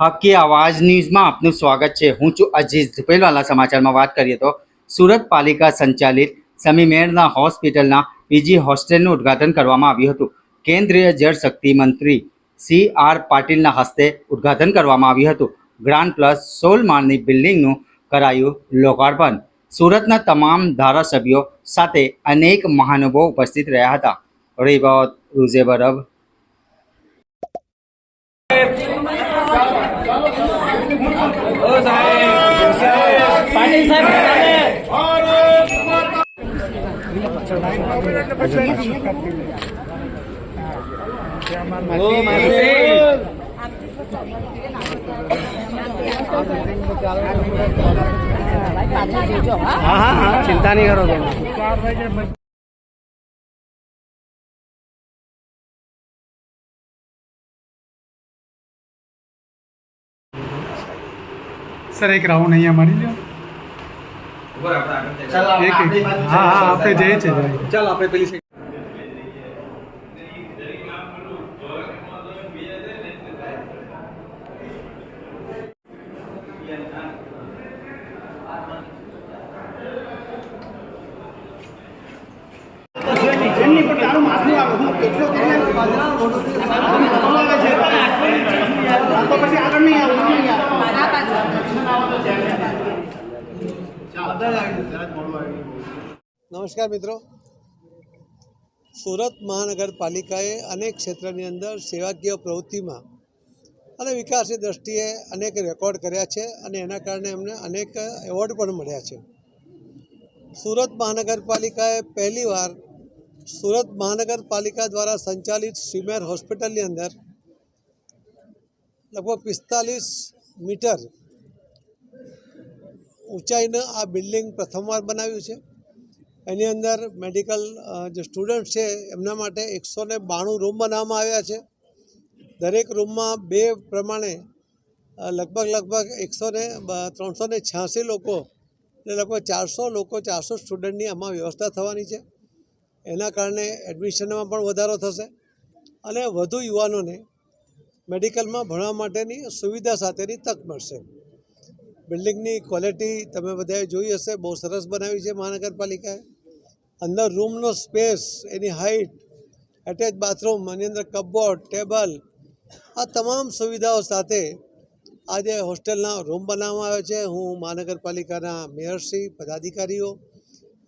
હકી આવાજ ન્યૂઝમાં આપનું સ્વાગત છે. હું છું અજીત ઝુપેલવાલા સમાચારમાં વાત કરીએ તો સુરત પાલિકા સંચાલિત સમીમેરના હોસ્પિટલના પીજી હોસ્ટેલનું ઉદ્ઘાટન કરવામાં આવ્યું હતું. કેન્દ્રીય જળશક્તિ મંત્રી સી આર પાટીલના હસ્તે ઉદ્ઘાટન કરવામાં આવ્યું હતું. ગ્રાન્ડ પ્લસ સોળ માળની બિલ્ડિંગનું કરાયું લોકાર્પણ. સુરતના તમામ ધારાસભ્યો સાથે અનેક મહાનુભાવો ઉપસ્થિત રહ્યા હતા. રિવોત રૂઝે પાટીલ સાહેબ હા હા હા. ચિંતા નહીં કરો બેન. સર એક રાઉન્ડ અહીંયા મારી લો એક એક. હા હા આપણે જઈએ છે જઈએ. આપણે પેલી નમસ્કાર મિત્રો. સુરત મહાનગરપાલિકાએ અનેક ક્ષેત્રની અંદર સેવાકીય પ્રવૃત્તિમાં અને વિકાસની દ્રષ્ટિએ અનેક રેકોર્ડ કર્યા છે અને એના કારણે એમને અનેક એવોર્ડ પણ મળ્યા છે. સુરત મહાનગરપાલિકાએ પહેલીવાર સુરત મહાનગરપાલિકા દ્વારા સંચાલિત સિમેર હોસ્પિટલની અંદર લગભગ પિસ્તાલીસ મીટર ઊંચાઈનું આ બિલ્ડિંગ પ્રથમવાર બનાવ્યું છે. એની અંદર મેડિકલ જે સ્ટુડન્ટ છે એમના માટે એકસો ને બાણું રૂમ બનાવવામાં આવ્યા છે. દરેક રૂમમાં બે પ્રમાણે લગભગ લગભગ એકસો ને ત્રણસો ને છ્યાસી લોકો એટલે લગભગ ચારસો લોકો, ચારસો સ્ટુડન્ટની આમાં વ્યવસ્થા થવાની છે. એના કારણે એડમિશનમાં પણ વધારો થશે અને વધુ યુવાનોને મેડિકલમાં ભણવા માટેની સુવિધા સાથેની તક મળશે. બિલ્ડિંગની ક્વોલિટી તમે બધાએ જોઈ હશે, બહુ સરસ બનાવી છે મહાનગરપાલિકાએ. અંદર રૂમનો સ્પેસ, એની હાઇટ એટેચ બાથરૂમ એની અંદર કપબોર્ડ, ટેબલ, આ તમામ સુવિધાઓ સાથે આજે હોસ્ટેલના રૂમ બનાવવામાં આવ્યા છે. હું મહાનગરપાલિકાના મેયરશ્રી પદાધિકારીઓ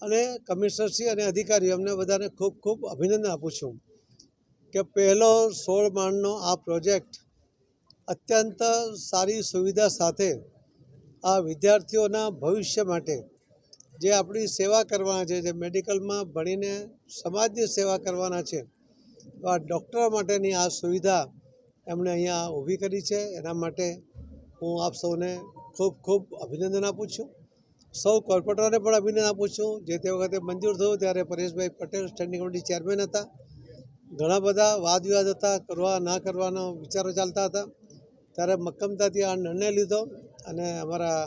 અને કમિશનરશ્રી અને અધિકારીઓ એમને બધાને ખૂબ ખૂબ અભિનંદન આપું છું કે પહેલો સોળ માળનો આ પ્રોજેક્ટ અત્યંત સારી સુવિધા સાથે આ વિદ્યાર્થીઓના ભવિષ્ય માટે જે આપણી સેવા કરવાના છે, જે મેડિકલમાં ભણીને સમાજની સેવા કરવાના છે, તો આ ડૉક્ટરો માટેની આ સુવિધા એમણે અહીંયા ઊભી કરી છે. એના માટે હું આપ સૌને ખૂબ ખૂબ અભિનંદન આપું છું. સૌ કોર્પોરેટરોને પણ અભિનંદન આપું છું. જે તે વખતે મંજૂર થયું ત્યારે Pareshbhai Patel standing committee chairman હતા. ઘણા બધા વાદ વિવાદ હતા, કરવા, ના કરવાનો વિચારો ચાલતા હતા. ત્યારે મક્કમતાથી આ નિર્ણય લીધો અને અમારા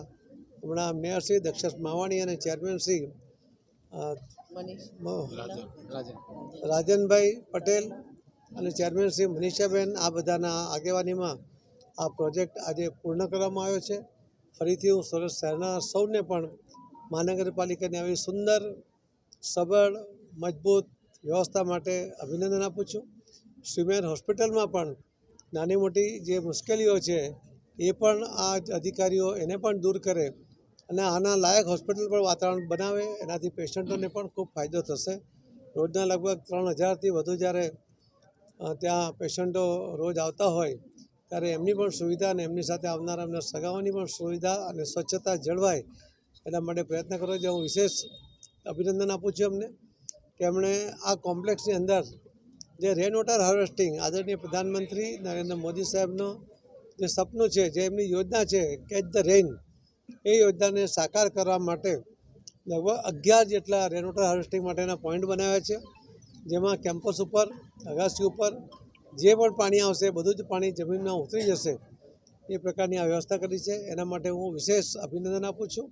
હમણાં મેયરશ્રી દક્ષસ માવાણી અને ચેરમેનશ્રી રાજનભાઈ પટેલ અને ચેરમેન શ્રી મનીષાબેન આ બધાના આગેવાનીમાં આ પ્રોજેક્ટ આજે પૂર્ણ કરવામાં આવ્યો છે. ફરીથી હું સુરત શહેરના સૌને પણ મહાનગરપાલિકાની આવી સુંદર સબળ મજબૂત વ્યવસ્થા માટે અભિનંદન આપું છું. સિમેર હોસ્પિટલમાં પણ નાની મોટી જે મુશ્કેલીઓ છે, એ પણ આ અધિકારીઓ એને પણ દૂર કરે અને આના લાયક હોસ્પિટલ પણ વાતાવરણ બનાવે, એનાથી પેશન્ટોને પણ ખૂબ ફાયદો થશે. રોજના લગભગ ત્રણ હજારથી વધુ જ્યારે ત્યાં પેશન્ટો રોજ આવતા હોય, ત્યારે એમની પણ સુવિધા અને એમની સાથે આવનારા એમના સગાવાની પણ સુવિધા અને સ્વચ્છતા જળવાય, એના માટે પ્રયત્ન કરો. જે હું વિશેષ અભિનંદન આપું છું એમને, કે એમણે આ કોમ્પ્લેક્સની અંદર જે રેન વોટર હાર્વેસ્ટિંગ આદરણીય પ્રધાનમંત્રી નરેન્દ્ર મોદી સાહેબનો જે સપનું છે, જે એમની યોજના છે કેચ ધ રેન એ યોજનાને સાકાર કરવા માટે લગભગ અગિયાર જેટલા રેન વોટર હાર્વેસ્ટિંગ માટેના પોઈન્ટ બનાવ્યા છે. જેમાં કેમ્પસ ઉપર, અગાસી ઉપર જે પણ પાણી આવશે, બધું જ પાણી જમીનમાં ઉતરી જશે, એ પ્રકારની આ વ્યવસ્થા કરી છે. એના માટે હું વિશેષ અભિનંદન આપું છું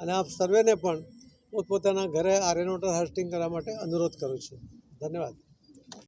અને આપ સર્વેને પણ પોતપોતાના ઘરે આ રેન વોટર હાર્વેસ્ટિંગ કરવા માટે અનુરોધ કરું છું. ધન્યવાદ.